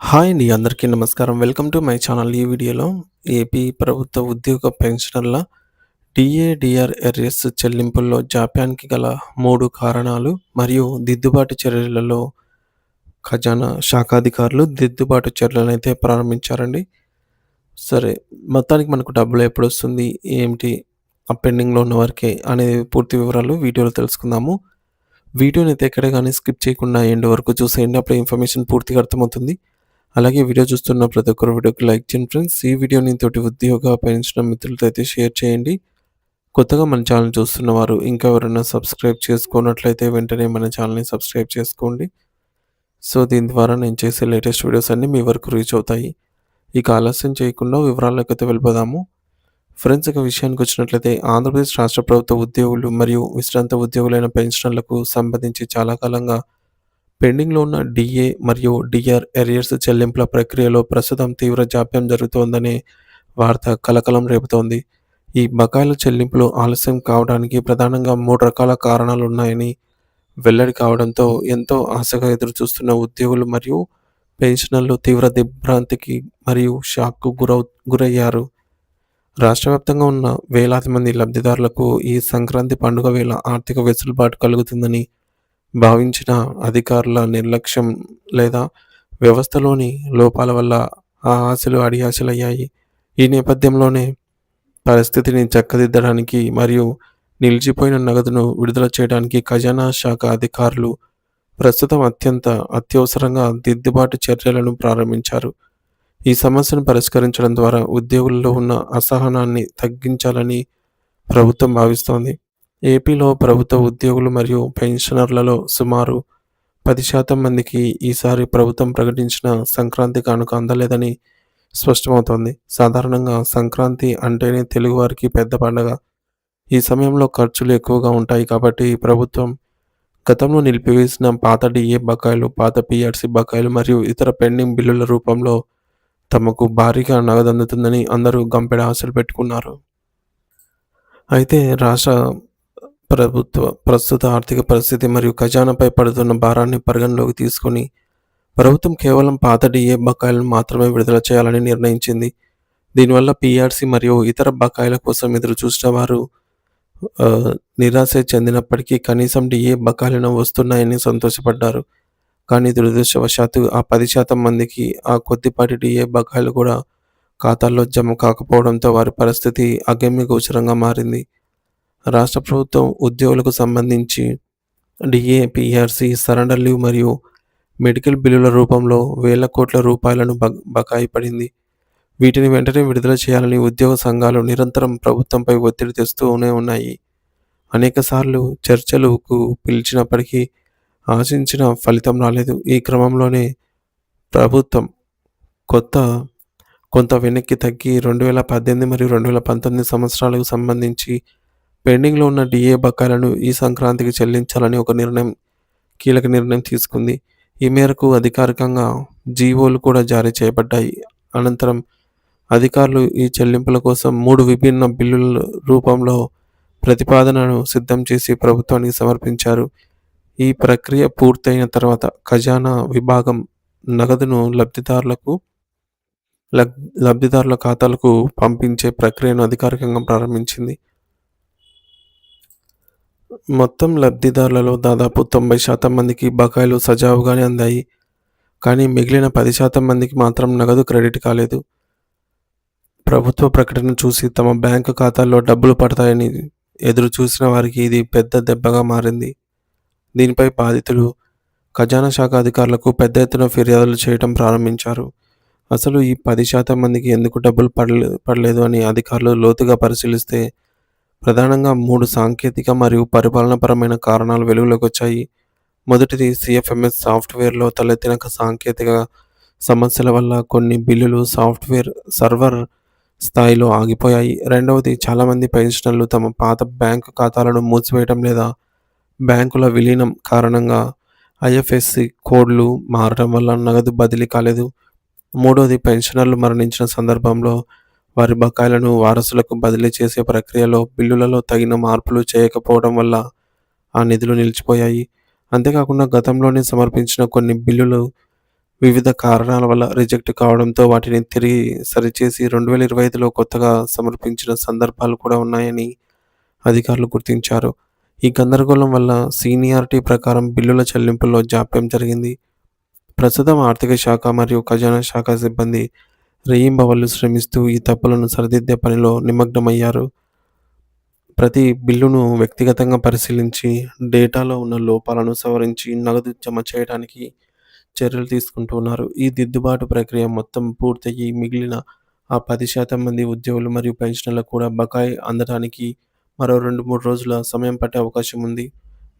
Hi అండి అందరికీ నమస్కారం. Welcome to my channel. ఈ వీడియోలో ఏపీ ప్రభుత్వ ఉద్యోగ పెన్షనర్ల డిఏడిఆర్ ఎర్ఎస్ చెల్లింపుల్లో జాప్యానికి గల మూడు కారణాలు మరియు దిద్దుబాటు చర్యలలో ఖజానా శాఖాధికారులు దిద్దుబాటు చర్యలను అయితే ప్రారంభించారండి. సరే మొత్తానికి మనకు డబ్బులు ఎప్పుడు వస్తుంది ఏమిటి ఆ పెండింగ్లో ఉన్న వారికి అనే పూర్తి వివరాలు వీడియోలో తెలుసుకుందాము. వీడియోని అయితే ఎక్కడ కానీ స్కిప్ చేయకుండా ఎండ్ వరకు చూసేయండి అప్పుడు ఇన్ఫర్మేషన్ పూర్తిగా అర్థమవుతుంది. అలాగే వీడియో చూస్తున్న ప్రతి ఒక్కరు వీడియోకి లైక్ చేయండి ఫ్రెండ్స్. ఈ వీడియోని తోటి ఉద్యోగ పెంచిన మిత్రులతో అయితే షేర్ చేయండి. కొత్తగా మన ఛానల్ చూస్తున్న వారు ఇంకా ఎవరైనా సబ్స్క్రైబ్ చేసుకున్నట్లయితే వెంటనే మన ఛానల్ని సబ్స్క్రైబ్ చేసుకోండి. సో దీని ద్వారా నేను చేసే లేటెస్ట్ వీడియోస్ అన్నీ మీ వరకు రీచ్ అవుతాయి. ఇక ఆలస్యం చేయకుండా వివరాల్లోకి అయితే వెళ్ళిపోదాము. ఫ్రెండ్స్ ఇక విషయానికి వచ్చినట్లయితే ఆంధ్రప్రదేశ్ రాష్ట్ర ప్రభుత్వ ఉద్యోగులు మరియు విశ్రాంత ఉద్యోగులైన పెన్షనర్లకు సంబంధించి చాలా కాలంగా పెండింగ్లో ఉన్న డిఏ మరియు డిఆర్ ఎరియర్స్ చెల్లింపుల ప్రక్రియలో ప్రస్తుతం తీవ్ర జాప్యం జరుగుతోందనే వార్త కలకలం రేపుతోంది. ఈ బకాయిల చెల్లింపులు ఆలస్యం కావడానికి ప్రధానంగా మూడు రకాల కారణాలు ఉన్నాయని వెల్లడి కావడంతో ఎంతో ఆశగా ఎదురుచూస్తున్న ఉద్యోగులు మరియు పెన్షనర్లు తీవ్ర దిగ్భ్రాంతికి మరియు షాక్కు గురవు గురయ్యారు. రాష్ట్ర వ్యాప్తంగా ఉన్న వేలాది మంది లబ్ధిదారులకు ఈ సంక్రాంతి పండుగ వేళ ఆర్థిక వెసులుబాటు కలుగుతుందని భావించిన అధికారుల నిర్లక్ష్యం లేదా వ్యవస్థలోని లోపాల వల్ల ఆ ఆశలు అడియాశలయ్యాయి. ఈ నేపథ్యంలోనే పరిస్థితిని చక్కదిద్దడానికి మరియు నిలిచిపోయిన నగదును విడుదల చేయడానికి ఖజానా శాఖ అధికారులు ప్రస్తుతం అత్యంత అత్యవసరంగా దిద్దుబాటు చర్యలను ప్రారంభించారు. ఈ సమస్యను పరిష్కరించడం ద్వారా ఉద్యోగుల్లో ఉన్న అసహనాన్ని తగ్గించాలని ప్రభుత్వం భావిస్తోంది. ఏపీలో ప్రభుత్వ ఉద్యోగులు మరియు పెన్షనర్లలో సుమారు పది శాతం మందికి ఈసారి ప్రభుత్వం ప్రకటించిన సంక్రాంతి కానుక అందలేదని స్పష్టమవుతోంది. సాధారణంగా సంక్రాంతి అంటేనే తెలుగువారికి పెద్ద పండగ. ఈ సమయంలో ఖర్చులు ఎక్కువగా ఉంటాయి కాబట్టి ప్రభుత్వం గతంలో నిలిపివేసిన పాత డిఏ బకాయిలు పాత పిఆర్సీ బకాయిలు మరియు ఇతర పెండింగ్ బిల్లుల రూపంలో తమకు భారీగా నగదు అందుతుందని అందరూ గంపెడ ఆశలు పెట్టుకున్నారు. అయితే రాష్ట్ర ప్రభుత్వ ప్రస్తుత ఆర్థిక పరిస్థితి మరియు ఖజానాపై పడుతున్న భారాన్ని పరిగణలోకి తీసుకొని ప్రభుత్వం కేవలం పాత డిఏ బకాయిలను మాత్రమే విడుదల చేయాలని నిర్ణయించింది. దీనివల్ల పీఆర్సీ మరియు ఇతర బకాయిల కోసం ఎదురు చూసిన వారు నిరాశ చెందినప్పటికీ కనీసం డిఏ బకాయిలను వస్తున్నాయని సంతోషపడ్డారు. కానీ దురదృష్టవశాత్తు ఆ పది శాతం మందికి ఆ కొద్దిపాటి డిఏ బకాయిలు కూడా ఖాతాల్లో జమ కాకపోవడంతో వారి పరిస్థితి అగమ్య గోచరంగా మారింది. రాష్ట్ర ప్రభుత్వం ఉద్యోగులకు సంబంధించి డిఏ పిఆర్సి సరెండర్ లీవ్ మరియు మెడికల్ బిల్లుల రూపంలో వేల కోట్ల రూపాయలను బకాయి పడింది. వీటిని వెంటనే విడుదల చేయాలని ఉద్యోగ సంఘాలు నిరంతరం ప్రభుత్వంపై ఒత్తిడి తెస్తూనే ఉన్నాయి. అనేకసార్లు చర్చలకు పిలిచినప్పటికీ ఆశించిన ఫలితం రాలేదు. ఈ క్రమంలోనే ప్రభుత్వం కొత్త కొంత వెనక్కి తగ్గి రెండు వేల పద్దెనిమిది మరియు రెండు వేల పంతొమ్మిది సంవత్సరాలకు సంబంధించి పెండింగ్లో ఉన్న డిఏ బకాయిలను ఈ సంక్రాంతికి చెల్లించాలని ఒక నిర్ణయం కీలక నిర్ణయం తీసుకుంది. ఈ మేరకు అధికారికంగా జీవోలు కూడా జారీ చేయబడ్డాయి. అనంతరం అధికారులు ఈ చెల్లింపుల కోసం మూడు విభిన్న బిల్లుల రూపంలో ప్రతిపాదనను సిద్ధం చేసి ప్రభుత్వానికి సమర్పించారు. ఈ ప్రక్రియ పూర్తయిన తర్వాత ఖజానా విభాగం నగదును లబ్ధిదారులకు లబ్ధిదారుల ఖాతాలకు పంపించే ప్రక్రియను అధికారికంగా ప్రారంభించింది. మొత్తం లబ్ధిదారులలో దాదాపు తొంభై శాతం మందికి బకాయిలు సజావుగానే అందాయి. కానీ మిగిలిన పది శాతం మందికి మాత్రం నగదు క్రెడిట్ కాలేదు. ప్రభుత్వ ప్రకటన చూసి తమ బ్యాంకు ఖాతాల్లో డబ్బులు పడతాయని ఎదురు చూసిన వారికి ఇది పెద్ద దెబ్బగా మారింది. దీనిపై బాధితులు ఖజానా శాఖ అధికారులకు పెద్ద ఎత్తున ఫిర్యాదులు చేయడం ప్రారంభించారు. అసలు ఈ పది శాతం మందికి ఎందుకు డబ్బులు పడలే పడలేదు అని అధికారులు లోతుగా పరిశీలిస్తే ప్రధానంగా మూడు సాంకేతిక మరియు పరిపాలనపరమైన కారణాలు వెలుగులోకి వచ్చాయి. మొదటిది సిఎఫ్ఎంఎస్ సాఫ్ట్వేర్లో తలెత్తిన సాంకేతిక సమస్యల వల్ల కొన్ని బిల్లులు సాఫ్ట్వేర్ సర్వర్ స్థాయిలో ఆగిపోయాయి. రెండవది చాలామంది పెన్షనర్లు తమ పాత బ్యాంకు ఖాతాలను మూసివేయడం లేదా బ్యాంకుల విలీనం కారణంగా ఐఎఫ్ఎస్సి కోడ్లు మారడం వల్ల నగదు బదిలీ కాలేదు. మూడవది పెన్షనర్లు మరణించిన సందర్భంలో వారి బకాయిలను వారసులకు బదిలీ చేసే ప్రక్రియలో బిల్లులలో తగిన మార్పులు చేయకపోవడం వల్ల ఆ నిధులు నిలిచిపోయాయి అంతేకాకుండా గతంలోనే సమర్పించిన కొన్ని బిల్లులు వివిధ కారణాల వల్ల రిజెక్ట్ కావడంతో వాటిని తిరిగి సరిచేసి 2025లో కొత్తగా సమర్పించిన సందర్భాలు కూడా ఉన్నాయని అధికారులు గుర్తించారు. ఈ గందరగోళం వల్ల సీనియారిటీ ప్రకారం బిల్లుల చెల్లింపుల్లో జాప్యం జరిగింది. ప్రస్తుతం ఆర్థిక శాఖ మరియు ఖజానా శాఖ సిబ్బంది రేయింబవళ్ళు శ్రమిస్తూ ఈ తప్పులను సరిదిద్దే పనిలో నిమగ్నమయ్యారు. ప్రతి బిల్లును వ్యక్తిగతంగా పరిశీలించి డేటాలో ఉన్న లోపాలను సవరించి నగదు జమ చేయడానికి చర్యలు తీసుకుంటున్నారు. ఈ దిద్దుబాటు ప్రక్రియ మొత్తం పూర్తయి మిగిలిన ఆ 10% మంది ఉద్యోగులు మరియు పెన్షనర్లకు కూడా బకాయి అందడానికి మరో 2, 3 రోజుల సమయం పట్టే అవకాశం ఉంది.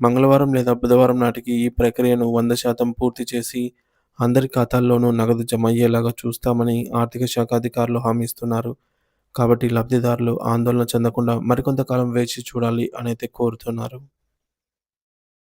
మంగళవారం లేదా బుధవారం నాటికి ఈ ప్రక్రియను 100% పూర్తి చేసి అందరి ఖాతాల్లోనూ నగదు జమ అయ్యేలాగా చూస్తామని ఆర్థిక శాఖ అధికారులు హామీ ఇస్తున్నారు. కాబట్టి లబ్ధిదారులు ఆందోళన చెందకుండా మరికొంతకాలం వేచి చూడాలి అనైతే కోరుతున్నారు.